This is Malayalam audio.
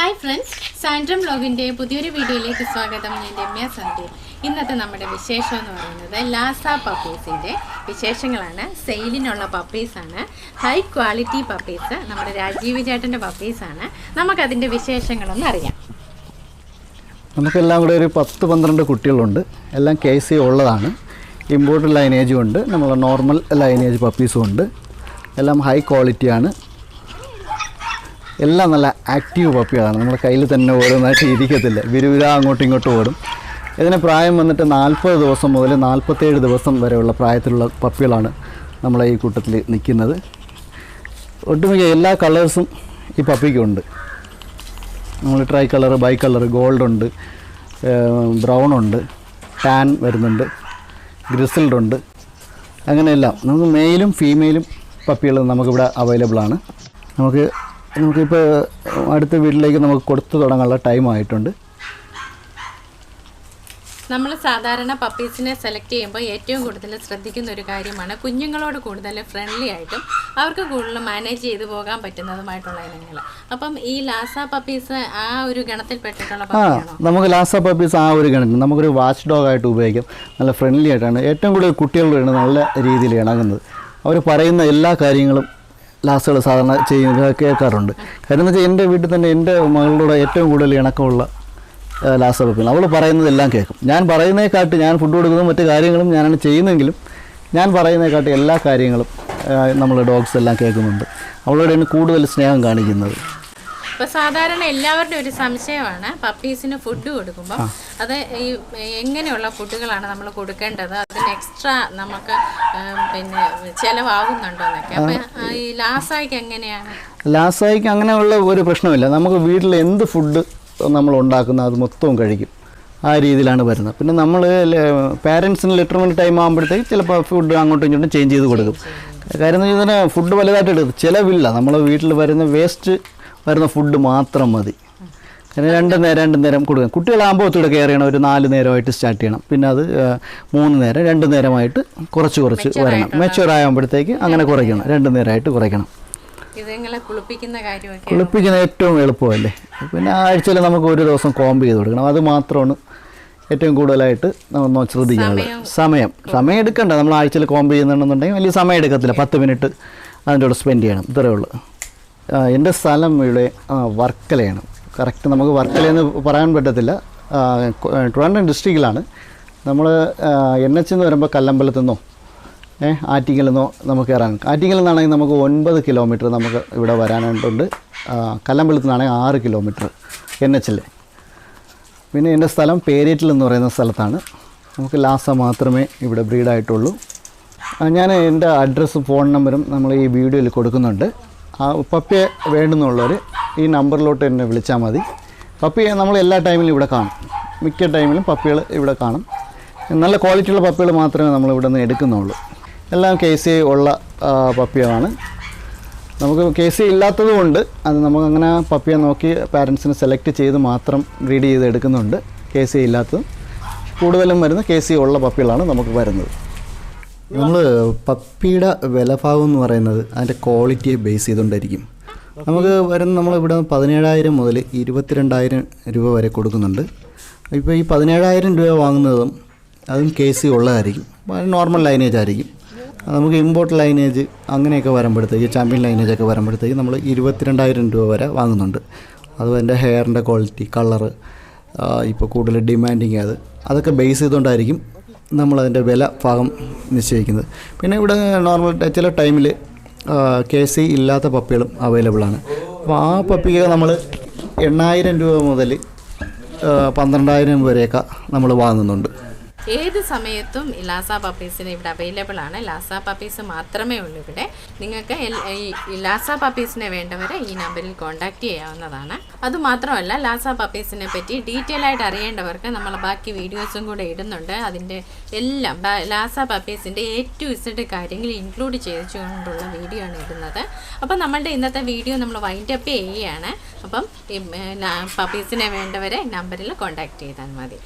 ഹായ് ഫ്രണ്ട്സ് സാൻഡ്രം ബ്ലോഗിന്റെ പുതിയൊരു വീഡിയോയിലേക്ക് സ്വാഗതം. ഞാൻ രമ്യ സന്ധി ഇന്നത്തെ നമ്മുടെ വിശേഷം എന്ന് പറയുന്നത് ലാസ പപ്പീസിന്റെ വിശേഷങ്ങളാണ്. സെയിലിനുള്ള പപ്പീസാണ് ഹൈ ക്വാളിറ്റി പപ്പീസ് നമ്മുടെ രാജീവ് ചേട്ടന്റെ പപ്പീസാണ് നമുക്കതിന്റെ വിശേഷങ്ങളൊന്നും അറിയാം. നമുക്കെല്ലാം കൂടെ ഒരു പത്ത് പന്ത്രണ്ട് കുട്ടികളുണ്ട്. എല്ലാം കെ സി ഉള്ളതാണ്. ഇമ്പോർട്ടഡ് ലൈനേജും ഉണ്ട്. നമ്മൾ നോർമൽ ലൈനേജ് പപ്പീസും ഉണ്ട്. എല്ലാം ഹൈ ക്വാളിറ്റിയാണ് എല്ലാം നല്ല ആക്റ്റീവ് പപ്പികളാണ്. നമ്മുടെ കയ്യിൽ തന്നെ ഓരോന്നായിട്ട് ഇരിക്കത്തില്ല. വിരുവിര അങ്ങോട്ടും ഇങ്ങോട്ടും ഓടും. ഇതിന് പ്രായം വന്നിട്ട് നാൽപ്പത് ദിവസം മുതൽ നാൽപ്പത്തേഴ് ദിവസം വരെയുള്ള പ്രായത്തിലുള്ള പപ്പികളാണ് നമ്മളെ ഈ കൂട്ടത്തിൽ നിൽക്കുന്നത്. ഒട്ടുമിക്ക എല്ലാ കളേഴ്സും ഈ പപ്പിക്കുണ്ട്. നമ്മൾ tri colour bi colour gold ഉണ്ട്. ബ്രൗൺ ഉണ്ട്. ടാൻ വരുന്നുണ്ട്. ഗ്രിസിൽഡ് ഉണ്ട്. അങ്ങനെയെല്ലാം നമുക്ക് മെയിലും ഫീമെയിലും പപ്പികൾ നമുക്കിവിടെ അവൈലബിൾ ആണ്. നമുക്ക് നമുക്കിപ്പോൾ അടുത്ത വീട്ടിലേക്ക് നമുക്ക് കൊടുത്തു തുടങ്ങാനുള്ള ടൈം ആയിട്ടുണ്ട്. നമ്മൾ സാധാരണ പപ്പീസിനെ സെലക്ട് ചെയ്യുമ്പോൾ ഏറ്റവും കൂടുതൽ ശ്രദ്ധിക്കുന്ന ഒരു കാര്യമാണ് കുഞ്ഞുങ്ങളോട് കൂടുതൽ ഫ്രണ്ട്ലി ആയിട്ടും അവർക്ക് കൂടുതൽ മാനേജ് ചെയ്തു പോകാൻ പറ്റുന്നതുമായിട്ടുള്ള ഇനങ്ങൾ. അപ്പം ഈ ലാസ പപ്പീസ് ആ ഒരു ഗണത്തിൽപ്പെട്ടിട്ടുള്ള ആ നമുക്ക് ലാസ പപ്പീസ് ആ ഒരു ഗണത്തിൽ നമുക്കൊരു വാച്ച് ഡോഗ് ആയിട്ട് ഉപയോഗിക്കാം. നല്ല ഫ്രണ്ട്ലി ആയിട്ടാണ്. ഏറ്റവും കൂടുതൽ കുട്ടികളുടെ നല്ല രീതിയിൽ ഇണങ്ങുന്നത്. അവർ പറയുന്ന എല്ലാ കാര്യങ്ങളും ലാസുകൾ സാധാരണ ചെയ്യുന്നത് കേൾക്കാറുണ്ട്. കാര്യം എന്ന് വെച്ചാൽ എന്റെ വീട്ടിൽ തന്നെ എന്റെ മകളുടെ ഏറ്റവും കൂടുതൽ ഇണക്കമുള്ള ലാസ് അവൾ പറയുന്നതെല്ലാം കേൾക്കും. ഞാൻ പറയുന്നതിനെക്കാട്ട് ഞാൻ ഫുഡ് കൊടുക്കുന്നതും മറ്റു കാര്യങ്ങളും ഞാനാണ് ചെയ്യുന്നതെങ്കിലും ഞാൻ പറയുന്നതിനെക്കാട്ട് എല്ലാ കാര്യങ്ങളും നമ്മൾ ഡോഗ്സ് എല്ലാം കേൾക്കുന്നുണ്ട്. അവളോടാണ് കൂടുതൽ സ്നേഹം കാണിക്കുന്നത്. ഇപ്പൊ സാധാരണ എല്ലാവരുടെയും ഒരു സംശയമാണ് പപ്പീസിന് ഫുഡ് കൊടുക്കുമ്പോൾ അത് ഈ എങ്ങനെയുള്ള ഫുഡുകളാണ് നമ്മൾ കൊടുക്കേണ്ടത്? അതിന് എക്സ്ട്രാ നമുക്ക് പിന്നെ ചെലവാകുന്നുണ്ടോ എന്നൊക്കെ അപ്പൊ ഈ ലാസായിക്ക് എങ്ങനെയാണ്? ലാസായിക്ക് അങ്ങനെയുള്ള ഒരു പ്രശ്നമില്ല. നമുക്ക് വീട്ടിൽ എന്ത് ഫുഡ് നമ്മൾ ഉണ്ടാക്കുന്ന അത് മൊത്തവും കഴിക്കും. ആ രീതിയിലാണ് വരുന്നത്. പിന്നെ നമ്മൾ പാരൻസിന് ലിറ്റർമെന്റ് ടൈം ആകുമ്പോഴത്തേക്ക് ചിലപ്പോൾ ഫുഡ് അങ്ങോട്ടും ഇങ്ങോട്ടും ചേഞ്ച് ചെയ്ത് കൊടുക്കും. കാര്യം എന്ന് വെച്ചാൽ ഫുഡ് വലുതായിട്ട് എടുക്കും ചിലവില്ല. നമ്മൾ വീട്ടിൽ വരുന്ന വേസ്റ്റ് വരുന്ന ഫുഡ് മാത്രം മതി. കാരണം രണ്ട് നേരം രണ്ട് നേരം കൊടുക്കാം കുട്ടികളാകുമ്പോൾ ഒത്തിരി കയറിയണം ചെയ്യണം. ഒരു നാല് നേരമായിട്ട് സ്റ്റാർട്ട് ചെയ്യണം. പിന്നെ അത് മൂന്ന് നേരം രണ്ട് നേരമായിട്ട് കുറച്ച് കുറച്ച് വരണം. മെച്ചുവർ ആകുമ്പോഴത്തേക്ക് അങ്ങനെ കുറയ്ക്കണം. രണ്ട് നേരമായിട്ട് കുറയ്ക്കണം. കുളിപ്പിക്കുന്ന ഏറ്റവും എളുപ്പമല്ലേ? പിന്നെ ആഴ്ചയിൽ നമുക്ക് ഒരു ദിവസം കോമ്പ് ചെയ്ത് കൊടുക്കണം. അത് മാത്രമാണ് ഏറ്റവും കൂടുതലായിട്ട് നമ്മൾ ശ്രദ്ധിക്കാനുള്ളത്. സമയം. സമയം. എടുക്കണ്ട. നമ്മൾ ആഴ്ചയിൽ കോമ്പ് ചെയ്യുന്നുണ്ടെന്നുണ്ടെങ്കിൽ വലിയ സമയം എടുക്കത്തില്ല. പത്ത് മിനിറ്റ് അതിന്റെ കൂടെ സ്പെൻഡ് ചെയ്യണം. ഇത്രയേ ഉള്ളൂ. എന്റെ സ്ഥലം ഇവിടെ വർക്കലയാണ്. കറക്റ്റ് നമുക്ക് വർക്കലയെന്ന് പറയാൻ പറ്റത്തില്ല. ട്രിവാൻഡ്രം ഡിസ്ട്രിക്റ്റിലാണ് നമ്മൾ എൻ എച്ച് എന്ന് വരുമ്പോൾ കല്ലമ്പലത്തു നിന്നോ ഏ ആറ്റിങ്ങിൽ നിന്നോ നമുക്ക് കയറാൻ ആറ്റിങ്ങിൽ നിന്നാണെങ്കിൽ നമുക്ക് ഒൻപത് കിലോമീറ്റർ നമുക്ക് ഇവിടെ വരാനായിട്ടുണ്ട്. കല്ലമ്പലത്തു നിന്നാണെങ്കിൽ ആറ് കിലോമീറ്റർ എൻ എച്ചിൽ. പിന്നെ എന്റെ സ്ഥലം പേരേറ്റിൽ എന്ന് പറയുന്ന സ്ഥലത്താണ്. നമുക്ക് ലാസ മാത്രമേ ഇവിടെ ബ്രീഡായിട്ടുള്ളൂ ഞാൻ എന്റെ അഡ്രസ്സും ഫോൺ നമ്പറും നമ്മൾ ഈ വീഡിയോയിൽ കൊടുക്കുന്നുണ്ട്. പപ്പിയെ വേണ്ടുന്നുള്ളവർ ഈ നമ്പറിലോട്ട് എന്നെ വിളിച്ചാൽ മതി. പപ്പിയെ നമ്മൾ എല്ലാ ടൈമിലും ഇവിടെ കാണും. മിക്ക ടൈമിലും പപ്പികൾ ഇവിടെ കാണും. നല്ല ക്വാളിറ്റിയുള്ള പപ്പികൾ മാത്രമേ നമ്മൾ ഇവിടെ നിന്ന് എടുക്കുന്നുള്ളൂ. എല്ലാം കെ സി ഉള്ള പപ്പിയാണ് നമുക്ക് കെ സി ഇല്ലാത്തത് കൊണ്ട് അത് നമുക്ക് അങ്ങനെ പപ്പിയെ നോക്കി പാരൻസിനെ സെലക്ട് ചെയ്ത് മാത്രം ബ്രീഡ് ചെയ്ത് എടുക്കുന്നുണ്ട്. കെ സി ഇല്ലാത്തതും. കൂടുതലും വരുന്ന കെ സി ഉള്ള പപ്പികളാണ് നമുക്ക് വരുന്നത്. നമ്മൾ പപ്പിയുടെ വിലഭാവം എന്ന് പറയുന്നത് അതിന്റെ ക്വാളിറ്റിയെ ബേസ് ചെയ്തുകൊണ്ടായിരിക്കും നമുക്ക് വരുന്ന നമ്മളിവിടെ പതിനേഴായിരം മുതൽ ഇരുപത്തിരണ്ടായിരം രൂപ വരെ കൊടുക്കുന്നുണ്ട്. ഇപ്പോൾ ഈ പതിനേഴായിരം രൂപ വാങ്ങുന്നതും അതും കെ സി ഉള്ളതായിരിക്കും നോർമൽ ലൈനേജ് ആയിരിക്കും. നമുക്ക് ഇമ്പോർട്ട് ലൈനേജ് അങ്ങനെയൊക്കെ വരുമ്പോഴത്തേക്ക് ചാമ്പ്യൻ ലൈനേജ് ഒക്കെ വരുമ്പോഴത്തേക്ക് നമ്മൾ ഇരുപത്തിരണ്ടായിരം രൂപ വരെ വാങ്ങുന്നുണ്ട്. അത് എന്റെ ഹെയറിന്റെ ക്വാളിറ്റി കളറ് ഇപ്പോൾ കൂടുതൽ ഡിമാൻഡിങ് അത്. അതൊക്കെ ബേസ് ചെയ്തുകൊണ്ടായിരിക്കും നമ്മളതിന്റെ വില ഭാഗം നിശ്ചയിക്കുന്നത്. പിന്നെ ഇവിടെ നോർമൽ ചില ടൈമിൽ കെ സി ഇല്ലാത്ത പപ്പികളും അവൈലബിൾ ആണ്. അപ്പോൾ ആ പപ്പിക നമ്മൾ എണ്ണായിരം രൂപ മുതൽ പന്ത്രണ്ടായിരം വരെയൊക്കെ നമ്മൾ വാങ്ങുന്നുണ്ട്. ഏത് സമയത്തും ലാസ പപ്പീസിന് ഇവിടെ അവൈലബിൾ ആണ്. ലാസ പപ്പീസ് മാത്രമേ ഉള്ളൂ ഇവിടെ. നിങ്ങൾക്ക് ഈ ലാസ പപ്പീസിനെ വേണ്ടവരെ ഈ നമ്പറിൽ കോൺടാക്റ്റ് ചെയ്യാവുന്നതാണ്. അതുമാത്രമല്ല ലാസ പപ്പീസിനെ പറ്റി ഡീറ്റെയിൽ ആയിട്ട് അറിയേണ്ടവർക്ക് നമ്മൾ ബാക്കി വീഡിയോസും കൂടെ ഇടുന്നുണ്ട്. അതിന്റെ എല്ലാം ലാസ പപ്പീസിന്റെ എ ടു ഇസഡ് കാര്യങ്ങൾ ഇൻക്ലൂഡ് ചെയ്തുകൊണ്ടുള്ള വീഡിയോ ആണ് ഇടുന്നത്. അപ്പം നമ്മളുടെ ഇന്നത്തെ വീഡിയോ നമ്മൾ വൈൻഡ് അപ്പ് ചെയ്യുകയാണ്. അപ്പം പപ്പീസിനെ വേണ്ടവരെ നമ്പറിൽ കോൺടാക്ട് ചെയ്താൽ മതി.